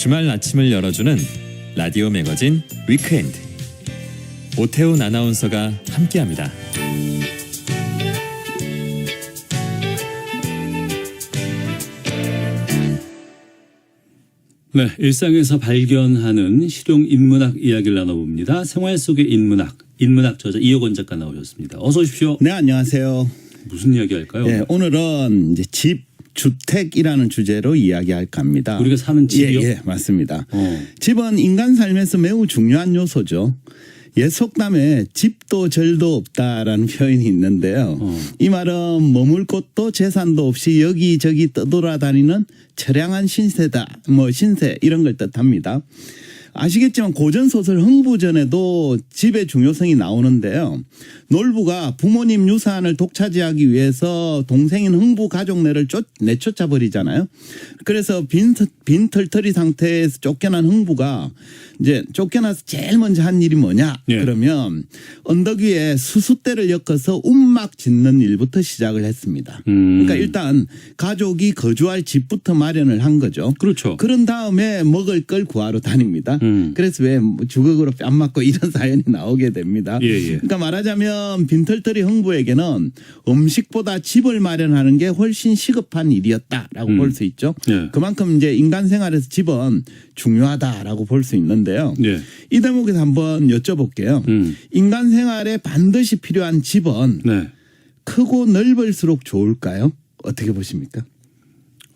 주말 아침을 열어주는 라디오 매거진 위크엔드. 오태훈 아나운서가 함께합니다. 네, 일상에서 발견하는 실용 인문학 이야기를 나눠봅니다. 생활 속의 인문학, 인문학 저자 이호건 작가 나오셨습니다. 어서 오십시오. 네, 안녕하세요. 무슨 이야기 할까요? 네, 오늘은 이제 집, 주택이라는 주제로 이야기할까 합니다. 우리가 사는 집이요? 예, 예, 맞습니다. 어. 집은 인간 삶에서 매우 중요한 요소죠. 옛 속담에 집도 절도 없다라는 표현이 있는데요. 어. 이 말은 머물 곳도 재산도 없이 여기저기 떠돌아다니는 처량한 신세다. 뭐 신세 이런 걸 뜻합니다. 아시겠지만 고전 소설 흥부전에도 집의 중요성이 나오는데요. 놀부가 부모님 유산을 독차지하기 위해서 동생인 흥부 가족네를 쫓, 내쫓아 버리잖아요. 그래서 빈, 빈 털털이 상태에서 쫓겨난 흥부가 이제 쫓겨나서 제일 먼저 한 일이 뭐냐? 예. 그러면 언덕 위에 수수대를 엮어서 움막 짓는 일부터 시작을 했습니다. 음. 그러니까 일단 가족이 거주할 집부터 마련을 한 거죠. 그렇죠. 그런 다음에 먹을 걸 구하러 다닙니다. 음. 그래서 왜 주걱으로 뺨 맞고 이런 사연이 나오게 됩니다. 예, 예. 그러니까 말하자면 빈털터리 흥부에게는 음식보다 집을 마련하는 게 훨씬 시급한 일이었다라고 음. 볼수 있죠. 예. 그만큼 이제 인간 생활에서 집은 중요하다라고 볼 수 있는데요. 예. 이 대목에서 한번 여쭤볼게요. 음. 인간 생활에 반드시 필요한 집은 네. 크고 넓을수록 좋을까요? 어떻게 보십니까?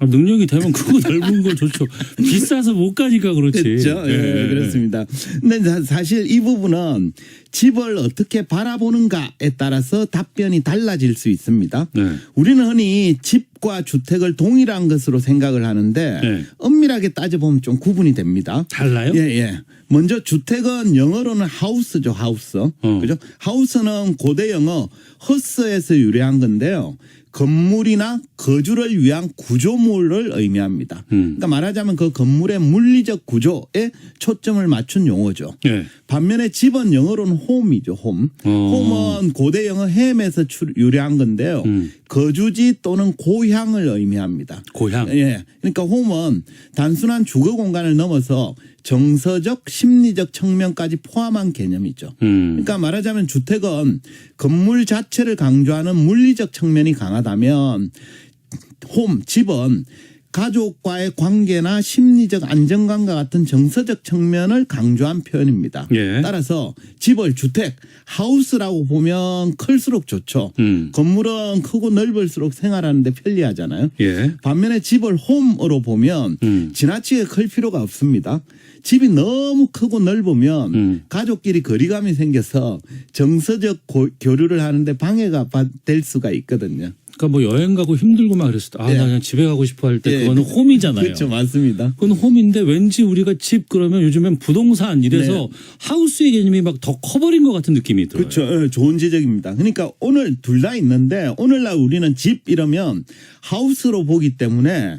아, 능력이 되면 크고 넓은 거 좋죠. 비싸서 못 가니까 그렇지. 그렇죠. 예, 그렇습니다. 근데 사- 사실 이 부분은 집을 어떻게 바라보는가에 따라서 답변이 달라질 수 있습니다. 네. 우리는 흔히 집과 주택을 동일한 것으로 생각을 하는데 네. 엄밀하게 따져보면 좀 구분이 됩니다. 달라요? 예, 예. 먼저 주택은 영어로는 하우스죠, 하우스. 어. 그죠? 하우스는 고대 영어 허스에서 유래한 건데요. 건물이나 거주를 위한 구조물을 의미합니다. 음. 그러니까 말하자면 그 건물의 물리적 구조에 초점을 맞춘 용어죠. 예. 반면에 집은 영어로는 홈이죠, 홈. 어. 홈은 고대 영어 햄에서 출- 유래한 건데요. 음. 거주지 또는 고향을 의미합니다. 고향. 예. 그러니까 홈은 단순한 주거 공간을 넘어서 정서적, 심리적 측면까지 포함한 개념이죠. 음. 그러니까 말하자면 주택은 건물 자체를 강조하는 물리적 측면이 강하다면 홈, 집은 가족과의 관계나 심리적 안정감과 같은 정서적 측면을 강조한 표현입니다. 예. 따라서 집을 주택, 하우스라고 보면 클수록 좋죠. 음. 건물은 크고 넓을수록 생활하는데 편리하잖아요. 예. 반면에 집을 홈으로 보면 음. 지나치게 클 필요가 없습니다. 집이 너무 크고 넓으면 음. 가족끼리 거리감이 생겨서 정서적 고- 교류를 하는데 방해가 바- 될 수가 있거든요. 그러니까 뭐 여행 가고 힘들고 막 그랬을 때, 아, 예. 나 그냥 집에 가고 싶어 할 때 예. 그거는 홈이잖아요. 그렇죠, 맞습니다. 그건 홈인데 왠지 우리가 집 그러면 요즘엔 부동산 이래서 하우스의 개념이 막 더 커버린 것 같은 느낌이 들어요. 네. 그렇죠. 예, 좋은 지적입니다. 그러니까 오늘 둘 다 있는데 오늘날 우리는 집 이러면 하우스로 보기 때문에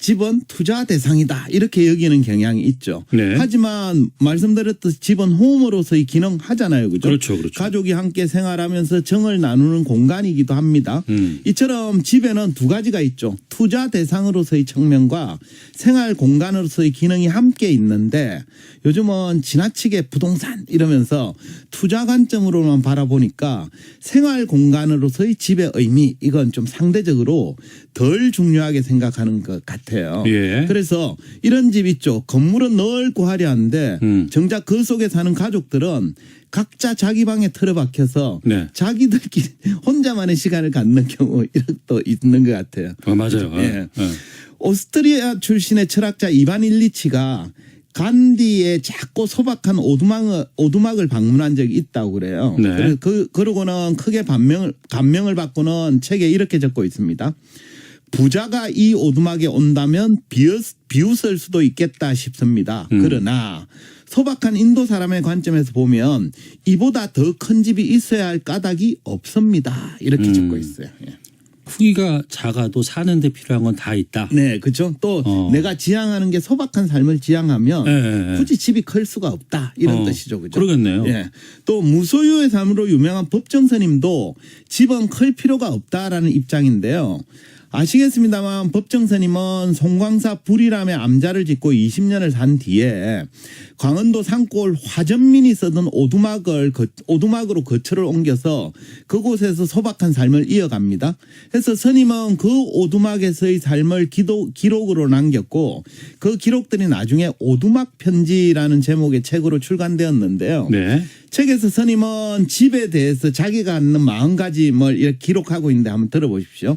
집은 투자 대상이다 이렇게 여기는 경향이 있죠. 네. 하지만 말씀드렸듯이 집은 홈으로서의 기능 하잖아요, 그죠? 그렇죠, 그렇죠. 가족이 함께 생활하면서 정을 나누는 공간이기도 합니다. 음. 이처럼 집에는 두 가지가 있죠. 투자 대상으로서의 측면과 생활 공간으로서의 기능이 함께 있는데 요즘은 지나치게 부동산 이러면서 투자 관점으로만 바라보니까 생활 공간으로서의 집의 의미 이건 좀 상대적으로 덜 중요하게 생각하는 것 같아요. 예. 그래서 이런 집 있죠. 건물은 넓고 화려한데 음. 정작 그 속에 사는 가족들은 각자 자기 방에 틀어박혀서 네. 자기들끼리 혼자만의 시간을 갖는 경우 이런 또 있는 것 같아요. 어, 맞아요. 예. 예. 오스트리아 출신의 철학자 이반 일리치가 간디의 작고 소박한 오두막을, 오두막을 방문한 적이 있다고 그래요. 네. 그, 그러고는 크게 반명을, 감명을 받고는 책에 이렇게 적고 있습니다. 부자가 이 오두막에 온다면 비웃, 비웃을 수도 있겠다 싶습니다. 음. 그러나 소박한 인도 사람의 관점에서 보면 이보다 더 큰 집이 있어야 할 까닭이 없습니다. 이렇게 음. 적고 있어요. 예. 후기가 작아도 사는데 필요한 건 다 있다. 네, 그렇죠. 또 어. 내가 지향하는 게 소박한 삶을 지향하면 예. 굳이 집이 클 수가 없다 이런 어, 뜻이죠, 그죠? 그러겠네요. 예. 또 무소유의 삶으로 유명한 법정 스님도 집은 클 필요가 없다라는 입장인데요. 아시겠습니다만 법정스님은 송광사 불이람의 암자를 짓고 20년을 산 뒤에 광원도 산골 화전민이 쓰던 오두막을 거- 오두막으로 거처를 옮겨서 그곳에서 소박한 삶을 이어갑니다. 그래서 스님은 그 오두막에서의 삶을 기도, 기록으로 남겼고 그 기록들이 나중에 오두막 편지라는 제목의 책으로 출간되었는데요. 네. 책에서 스님은 집에 대해서 자기가 갖는 마음가짐을 이렇게 기록하고 있는데 한번 들어보십시오.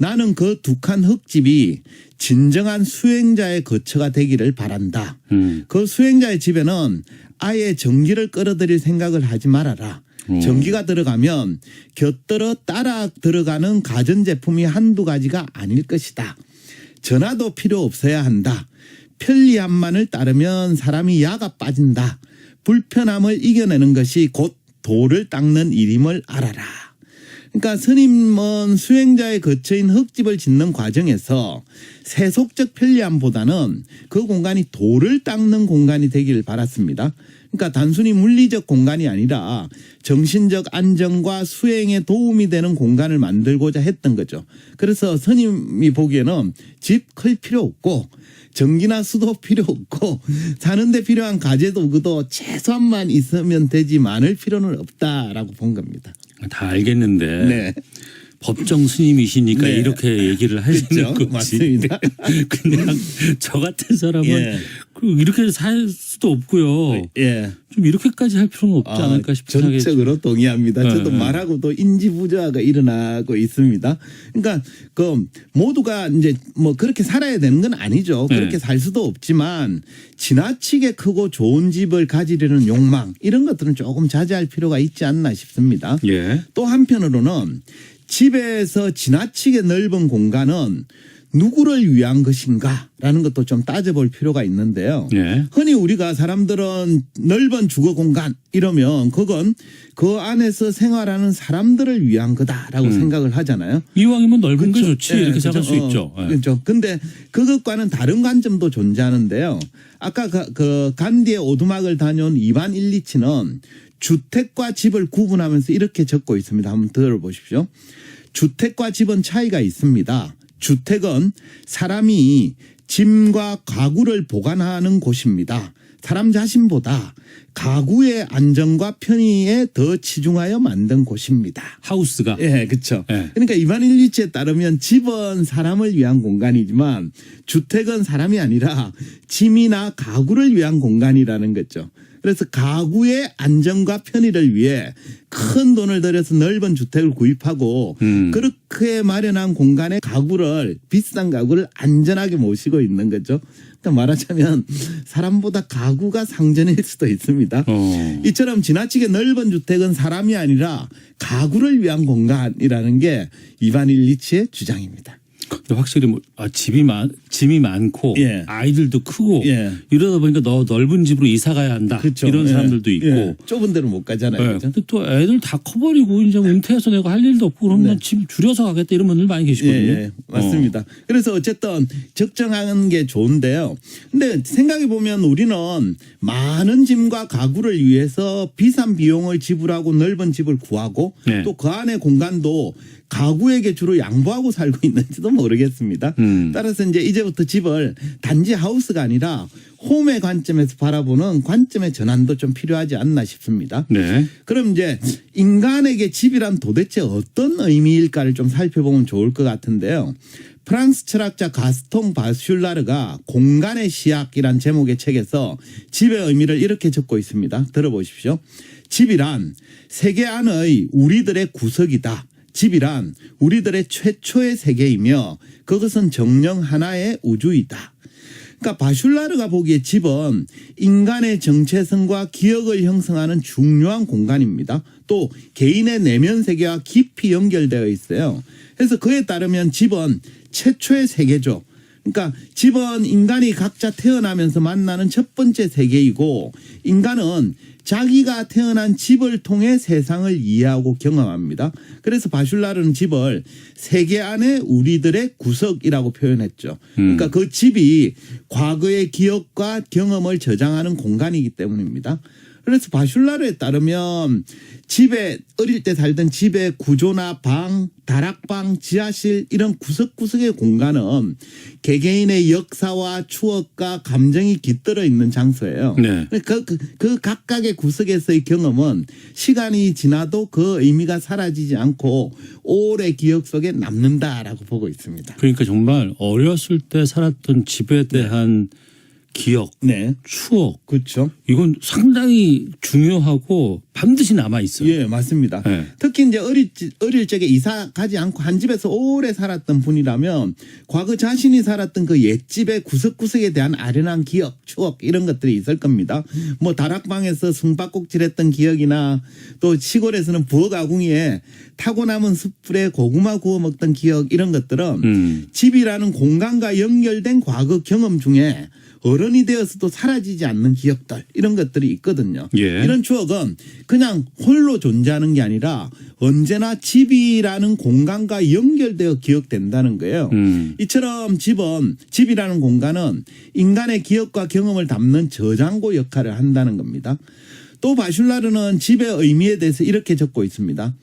나는 그 두 칸 흙집이 진정한 수행자의 거처가 되기를 바란다. 음. 그 수행자의 집에는 아예 전기를 끌어들일 생각을 하지 말아라. 전기가 들어가면 곁들어 따라 들어가는 가전제품이 한두 가지가 아닐 것이다. 전화도 필요 없어야 한다. 편리함만을 따르면 사람이 야가 빠진다. 불편함을 이겨내는 것이 곧 도를 닦는 일임을 알아라. 그러니까 스님은 수행자의 거처인 흙집을 짓는 과정에서 세속적 편리함보다는 그 공간이 도를 닦는 공간이 되기를 바랐습니다. 그러니까 단순히 물리적 공간이 아니라 정신적 안정과 수행에 도움이 되는 공간을 만들고자 했던 거죠. 그래서 스님이 보기에는 집 클 필요 없고 전기나 수도 필요 없고 사는데 필요한 가재 도구도 최소한만 있으면 되지 많을 필요는 없다라고 본 겁니다. 다 알겠는데 네. 법정 스님이시니까 네. 이렇게 얘기를 하시는 그렇죠. 거지. 맞습니다. 그냥 저 같은 사람은 예. 그 이렇게 살 수도 없고요. 예. 좀 이렇게까지 할 필요는 없지 않을까 싶긴 하겠죠. 전적으로 동의합니다. 네, 저도 네. 말하고도 인지 부조화가 일어나고 있습니다. 그러니까 그 모두가 이제 뭐 그렇게 살아야 되는 건 아니죠. 네. 그렇게 살 수도 없지만 지나치게 크고 좋은 집을 가지려는 욕망 이런 것들은 조금 자제할 필요가 있지 않나 싶습니다. 예. 또 한편으로는 집에서 지나치게 넓은 공간은 누구를 위한 것인가라는 것도 좀 따져볼 필요가 있는데요. 예. 흔히 우리가 사람들은 넓은 주거 공간 이러면 그건 그 안에서 생활하는 사람들을 위한 거다라고 생각을 하잖아요. 이왕이면 넓은 게 좋지 예, 이렇게. 생각할 수 어, 있죠. 예. 그렇죠. 근데 그것과는 다른 관점도 존재하는데요. 아까 그, 그 간디의 오두막을 다녀온 이반 일리치는 주택과 집을 구분하면서 이렇게 적고 있습니다. 한번 들어보십시오. 주택과 집은 차이가 있습니다. 주택은 사람이 짐과 가구를 보관하는 곳입니다. 사람 자신보다 가구의 안정과 편의에 더 치중하여 만든 곳입니다. 하우스가 예, 그렇죠. 예. 그러니까 이반 일리치에 따르면 집은 사람을 위한 공간이지만 주택은 사람이 아니라 짐이나 가구를 위한 공간이라는 거죠. 그래서 가구의 안정과 편의를 위해 큰 돈을 들여서 넓은 주택을 구입하고 음. 그렇게 마련한 공간에 가구를 비싼 가구를 안전하게 모시고 있는 거죠. 그러니까 말하자면 사람보다 가구가 상전일 수도 있습니다. 어. 이처럼 지나치게 넓은 주택은 사람이 아니라 가구를 위한 공간이라는 게 이반 일 리치의 주장입니다. 근데 확실히 뭐, 아, 집이 많 짐이 많고 예. 아이들도 크고 예. 이러다 보니까 너 넓은 집으로 이사 가야 한다. 그렇죠. 이런 예. 사람들도 있고. 예. 좁은 데로 못 가잖아요. 예. 그죠? 근데 또 애들 다 커버리고 이제 은퇴해서 내가 할 일도 없고 그러면 네. 집 줄여서 가겠다 이런 분들 많이 예, 계시거든요. 예, 맞습니다. 그래서 어쨌든 적정하는 게 좋은데요. 근데 생각해 보면 우리는 많은 짐과 가구를 위해서 비싼 비용을 지불하고 넓은 집을 구하고 네. 또그 안에 공간도 가구에게 주로 양보하고 살고 있는지도 모르겠습니다. 음. 따라서 이제 이제부터 집을 단지 하우스가 아니라 홈의 관점에서 바라보는 관점의 전환도 좀 필요하지 않나 싶습니다. 네. 그럼 이제 인간에게 집이란 도대체 어떤 의미일까를 좀 살펴보면 좋을 것 같은데요. 프랑스 철학자 가스통 바슐라르가 공간의 시약이란 제목의 책에서 집의 의미를 이렇게 적고 있습니다. 들어보십시오. 집이란 세계 안의 우리들의 구석이다. 집이란 우리들의 최초의 세계이며 그것은 정령 하나의 우주이다. 그러니까 바슐라르가 보기에 집은 인간의 정체성과 기억을 형성하는 중요한 공간입니다. 또 개인의 내면 세계와 깊이 연결되어 있어요. 그래서 그에 따르면 집은 최초의 세계죠. 그러니까 집은 인간이 각자 태어나면서 만나는 첫 번째 세계이고 인간은 자기가 태어난 집을 통해 세상을 이해하고 경험합니다. 그래서 바슐라르는 집을 세계 안에 우리들의 구석이라고 표현했죠. 그러니까 그 집이 과거의 기억과 경험을 저장하는 공간이기 때문입니다. 그래서 바슐라르에 따르면 집에 어릴 때 살던 집의 구조나 방, 다락방, 지하실 이런 구석구석의 공간은 개개인의 역사와 추억과 감정이 깃들어 있는 장소예요. 네. 그, 그, 그 각각의 구석에서의 경험은 시간이 지나도 그 의미가 사라지지 않고 오래 기억 속에 남는다라고 보고 있습니다. 그러니까 정말 어렸을 때 살았던 집에 대한 기억, 네. 추억 그렇죠. 이건 상당히 중요하고 반드시 남아 있어요. 예, 맞습니다. 네. 특히 이제 어릴, 지- 어릴 적에 이사 가지 않고 한 집에서 오래 살았던 분이라면 과거 자신이 살았던 그 옛집의 구석구석에 대한 아련한 기억, 추억 이런 것들이 있을 겁니다. 뭐 다락방에서 숨바꼭질했던 기억이나 또 시골에서는 부엌 아궁이에 타고 남은 숯불에 고구마 구워 먹던 기억 이런 것들은 음. 집이라는 공간과 연결된 과거 경험 중에 어른이 되어서도 사라지지 않는 기억들 이런 것들이 있거든요. 예. 이런 추억은 그냥 홀로 존재하는 게 아니라 언제나 집이라는 공간과 연결되어 기억된다는 거예요. 음. 이처럼 집은 집이라는 공간은 인간의 기억과 경험을 담는 저장고 역할을 한다는 겁니다. 또 바슐라르는 집의 의미에 대해서 이렇게 적고 있습니다.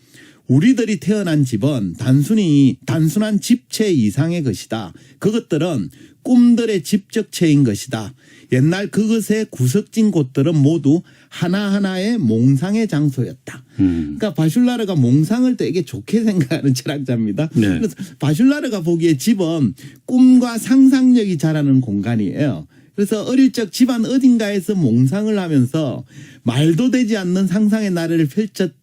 우리들이 태어난 집은 단순히 단순한 집체 이상의 것이다. 그것들은 꿈들의 집적체인 것이다. 옛날 그것의 구석진 곳들은 모두 하나하나의 몽상의 장소였다. 음. 그러니까 바슐라르가 몽상을 되게 좋게 생각하는 철학자입니다. 네. 그래서 바슐라르가 보기에 집은 꿈과 상상력이 자라는 공간이에요. 그래서 어릴 적 집안 어딘가에서 몽상을 하면서 말도 되지 않는 상상의 나래를 펼쳤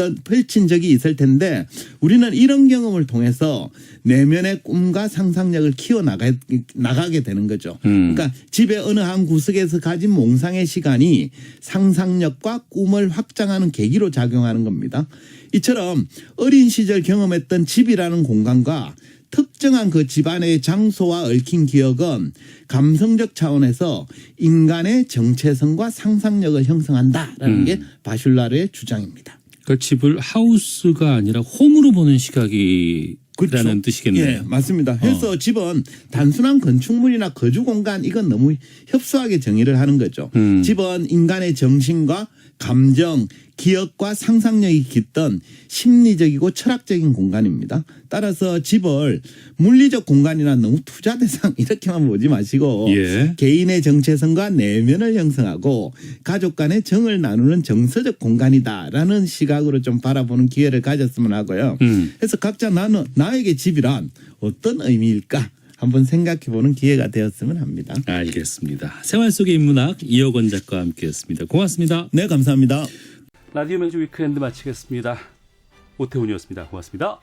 던 펼친 적이 있을 텐데 우리는 이런 경험을 통해서 내면의 꿈과 상상력을 키워 나가, 나가게 되는 거죠. 음. 그러니까 집의 어느 한 구석에서 가진 몽상의 시간이 상상력과 꿈을 확장하는 계기로 작용하는 겁니다. 이처럼 어린 시절 경험했던 집이라는 공간과 특정한 그 집안의 장소와 얽힌 기억은 감성적 차원에서 인간의 정체성과 상상력을 형성한다라는 음. 게 바슐라르의 주장입니다. 그러니까 집을 하우스가 아니라 홈으로 보는 시각이라는 그렇죠. 뜻이겠네요. 예, 맞습니다. 그래서 집은 단순한 건축물이나 거주 공간 이건 너무 협소하게 정의를 하는 거죠. 음. 집은 인간의 정신과 감정, 기억과 상상력이 깃든 심리적이고 철학적인 공간입니다. 따라서 집을 물리적 공간이나 너무 투자 대상 이렇게만 보지 마시고 예. 개인의 정체성과 내면을 형성하고 가족 간의 정을 나누는 정서적 공간이다라는 시각으로 좀 바라보는 기회를 가졌으면 하고요. 음. 그래서 각자 나는 나에게 집이란 어떤 의미일까 한번 생각해 보는 기회가 되었으면 합니다. 알겠습니다. 생활 속의 인문학 이혁원 작가와 함께했습니다. 고맙습니다. 네, 감사합니다. 라디오 매주 위크엔드 마치겠습니다. 오태훈이었습니다. 고맙습니다.